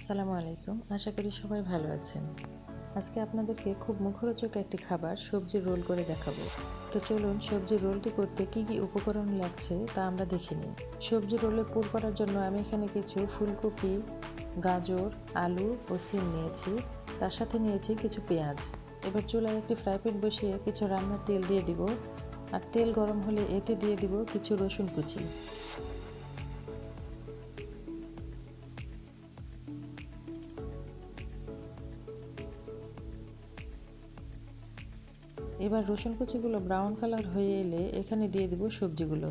আসসালামু আলাইকুম। আশা করি সবাই ভালো আছেন। আজকে আপনাদেরকে খুব মুখরোচক একটি খাবার সবজি রোল করে দেখাবো। তো চলুন সবজি রোলটি করতে কি কি উপকরণ লাগছে তা আমরা দেখে নিই। সবজি রোলের পুর করার জন্য আমি এখানে কিছু ফুলকপি, গাজর, আলু ও সিম নিয়েছি। তার সাথে নিয়েছি কিছু পেঁয়াজ। এবার চুলায় একটি ফ্রাই প্যান বসিয়ে কিছু রান্নার তেল দিয়ে দিব। আর তেল গরম হলে এতে দিয়ে দিব কিছু রসুন কুচি। এবার রসুন কুচিগুলো ব্রাউন কালার হয়ে এলে এখানে দিয়ে দিব সবজিগুলো।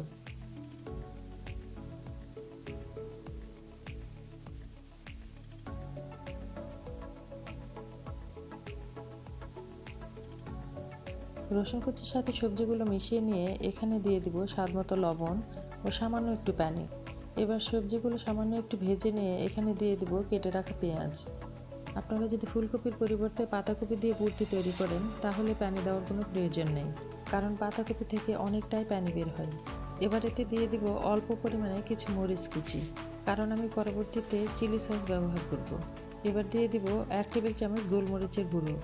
রসুন কুচির সাথে সবজিগুলো মিশিয়ে নিয়ে এখানে দিয়ে দিব স্বাদ মতো লবণ ও সামান্য একটু পানি। এবার সবজিগুলো সামান্য একটু ভেজে নিয়ে এখানে দিয়ে দিব কেটে রাখা পেঁয়াজ। আপনারা যদি ফুলকপির পরিবর্তে পাতাকপি দিয়ে পুরটি তৈরি করেন, তাহলে পানি দেওয়ার কোনো প্রয়োজন নেই, কারণ পাতাকপি থেকে অনেকটাই প্যানি বের হয় এবার এতে দিয়ে দিব অল্প পরিমাণে কিছু মরিচ কুচি, কারণ আমি পরবর্তীতে চিলি সস ব্যবহার করব। এবার দিয়ে দিব এক টেবিল চামচ গোলমরিচের গুঁড়ো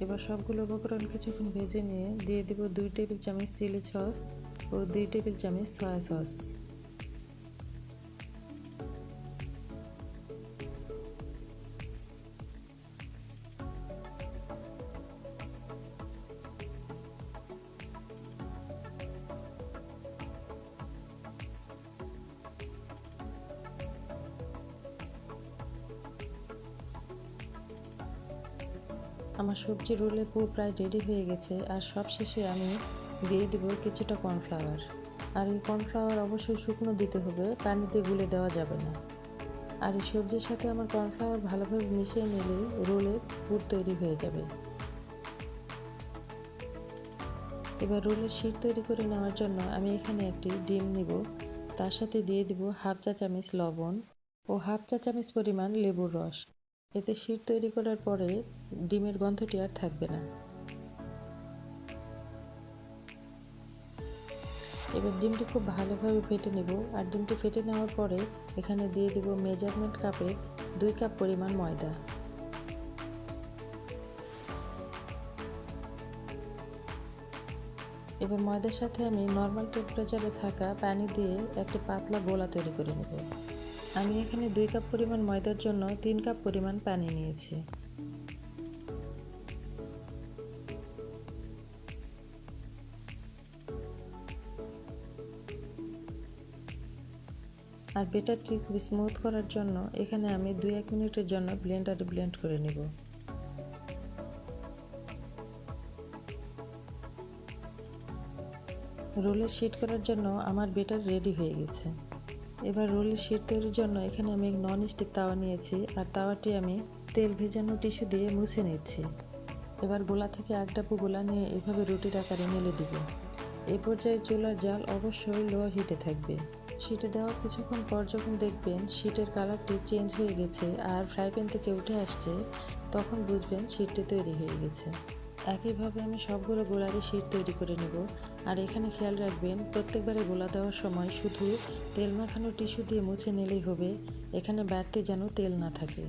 এবার সবগুলো উপকরণ কিছুক্ষণ ভেজে নিয়ে দিয়ে দেবো দুই টেবিল চামচ চিলি সস ও দুই টেবিল চামচ সয়া সস। আমার সবজি রোলে পুরো প্রায় রেডি হয়ে গেছে আর সব শেষে আমি দিয়ে দেব কিছুটা কর্নফ্লাওয়ার আর এই কর্নফ্লাওয়ার অবশ্যই শুকনো দিতে হবে, পানিতে গুলে দেওয়া যাবে না। আর এই সবজির সাথে আমার কর্নফ্লাওয়ার ভালোভাবে মিশিয়ে নিলে রোলে পুর তৈরি হয়ে যাবে। এবার রোলের শিট তৈরি করে নেওয়ার জন্য আমি এখানে একটি ডিম নিব। তার সাথে দিয়ে দিব হাফ চা চামচ লবণ ও হাফ চা চামচ পরিমাণ লেবুর রস। এতে শীট তৈরি করার পরে ডিমের গন্ধটি আর থাকবে না। এবার ডিমটি খুব ভালোভাবে ফেটে নেব আর ডিমটি ফেটে নেওয়ার পরে এখানে দিয়ে দিব মেজারমেন্ট কাপে দুই কাপ পরিমাণ ময়দা। এবার ময়দার সাথে আমি নর্মাল টেম্পারেচারে থাকা পানি দিয়ে একটি পাতলা গোলা তৈরি করে নেব। আমি এখানে দুই কাপ পরিমাণ ময়দার জন্য তিন কাপ পরিমাণ পানি নিয়েছি। আর বেটারটি খুব স্মুথ করার জন্য এখানে আমি দুই এক মিনিটের জন্য ব্লেন্ডারে ব্লেন্ড করে নেব। রোলের শিট করার জন্য আমার বেটার রেডি হয়ে গেছে। এবার রোলের শিট তৈরির জন্য এখানে আমি নন স্টিক তাওয়া নিয়েছি, আর তাওয়াটি আমি তেল ভেজানো টিস্যু দিয়ে মুছে নিচ্ছি। এবার গোলা থেকে এক ডাবু গোলা নিয়ে এভাবে রুটির আকারে মেলে দিব। এ পর্যায়ে চুলার জাল অবশ্যই লো হিটে থাকবে। শিটে দেওয়া কিছুক্ষণ পর যখন দেখবেন শিটের কালারটি চেঞ্জ হয়ে গেছে আর ফ্রাই প্যান থেকে উঠে আসছে, তখন বুঝবেন শিটটি তৈরি হয়ে গেছে। একইভাবে আমি সবগুলো গোলারই শিট তৈরি করে নেব। আর এখানে খেয়াল রাখবেন, প্রত্যেকবারে গোলা দেওয়ার সময় শুধু তেল মাখানো টিস্যু দিয়ে মুছে নিলেই হবে, এখানে বাড়তে যেন তেল না থাকে।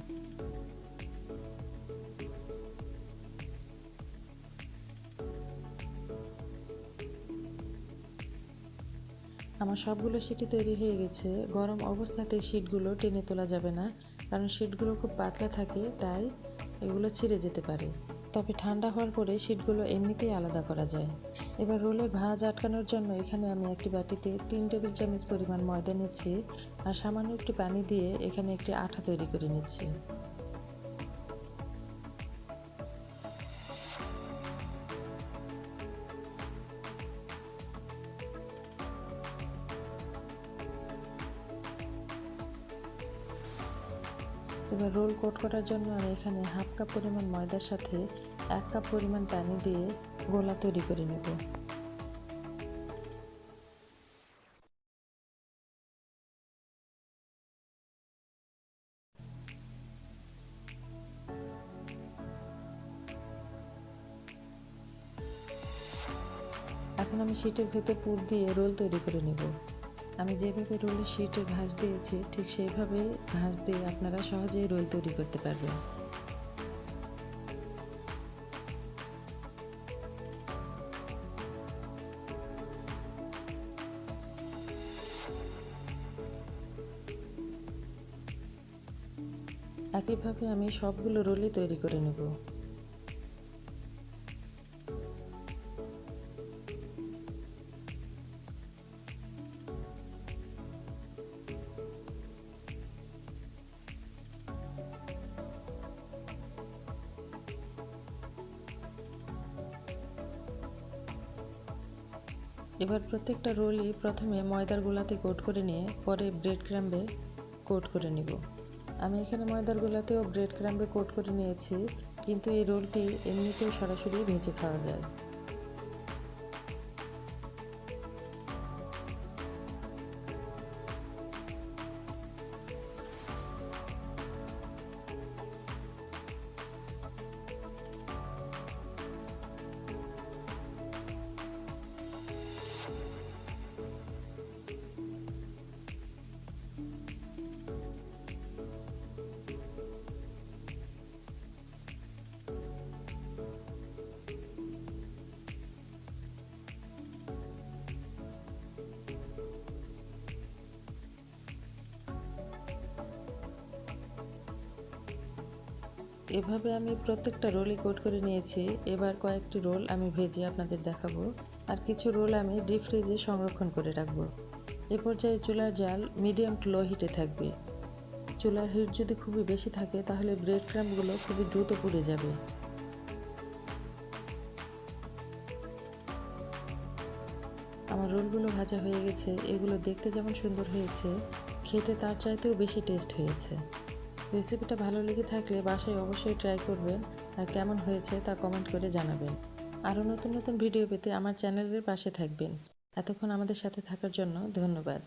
আমার সবগুলো শিটই তৈরি হয়ে গেছে। গরম অবস্থাতে শিটগুলো টেনে তোলা যাবে না, কারণ শিটগুলো খুব পাতলা থাকে, তাই এগুলো ছিঁড়ে যেতে পারে। তবে ঠান্ডা হওয়ার পরে শীটগুলো এমনিতেই আলাদা করা যায়। এবার রোলে ভাঁজ আটকানোর জন্য এখানে আমি একটি বাটিতে তিন টেবিল চামচ পরিমাণ ময়দা নিচ্ছি আর সামান্য একটু পানি দিয়ে এখানে একটি আঠা তৈরি করে নিচ্ছি। এবার রোল কোট করার জন্য আমি এখানে হাফ কাপ পরিমাণ ময়দার সাথে এক কাপ পরিমাণ পানি দিয়ে গোলা তৈরি করে নেব। এখন আমি শীটের ভেতর পুর দিয়ে রোল তৈরি করে নেব। আমি যেভাবে রোলের শীটে ঘাস দিয়েছি, ঠিক সেইভাবে ঘাস দিয়ে আপনারা সহজেই রোল তৈরি করতে পারবেন। একইভাবে আমি সবগুলো রোলই তৈরি করে নেব। এবার প্রত্যেকটা রোলই প্রথমে ময়দার গোলাতে কোট করে নিয়ে পরে ব্রেড ক্রাম্বে কোট করে নিব। আমি এখানে ময়দার গোলাতেও ব্রেড ক্রাম্বে কোট করে নিয়েছি, কিন্তু এই রোলটি এমনিতেও সরাসরি ভেজে খাওয়া যায়। এভাবে আমি প্রত্যেকটা রোলই কোট করে নিয়েছি। এবার কয়েকটি রোল আমি ভেজে আপনাদের দেখাবো। আর কিছু রোল আমি ডিপ ফ্রিজে সংরক্ষণ করে রাখব। এ পর্যায়ে চুলার জাল মিডিয়াম টু লো হিটে থাকবে। চুলার হিট যদি খুবই বেশি থাকে, তাহলে ব্রেড ক্রাম্পগুলো খুবই দ্রুত পুড়ে যাবে। আমার রোলগুলো ভাজা হয়ে গেছে। এগুলো দেখতে যেমন সুন্দর হয়েছে, খেতে তার চাইতেও বেশি টেস্ট হয়েছে। রেসিপিটা ভালো লেগে থাকলে বাসায় অবশ্যই ট্রাই করবেন আর কেমন হয়েছে তা কমেন্ট করে জানাবেন। আরও নতুন নতুন ভিডিও পেতে আমার চ্যানেলের পাশে থাকবেন। এতক্ষণ আমাদের সাথে থাকার জন্য ধন্যবাদ।